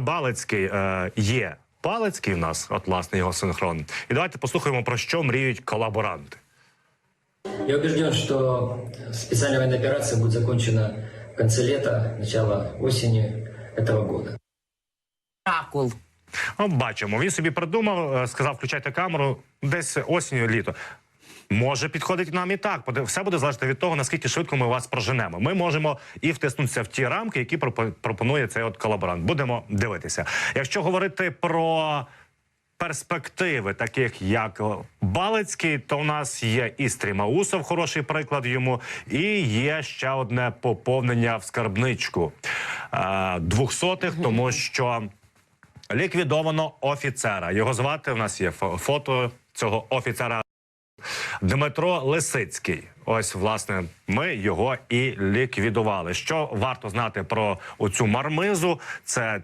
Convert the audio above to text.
Балицький е, є. Палицький в нас, от власне його синхрон. І давайте послухаємо про що мріють колаборанти. Я убежден, что специальная военная операция будет закончена в конце лета, начало осени этого года. Оракул. Ну, бачимо, він собі придумав, е, сказав, включайте камеру десь осінню, літо. Може підходить нам і так. Все буде залежати від того, наскільки швидко ми вас проженемо. Ми можемо і втиснутися в ті рамки, які пропо- пропонує цей от колаборант. Будемо дивитися. Якщо говорити про перспективи, таких як Балицький, то в нас є і Стрімаусов, хороший приклад йому, і є ще одне поповнення в скарбничку е, двохсотих, тому що. Ліквідовано офіцера. Його звати. У нас є фото цього офіцера Дмитро Лисицький. Ось, власне, ми його і ліквідували. Що варто знати про оцю мармизу? Це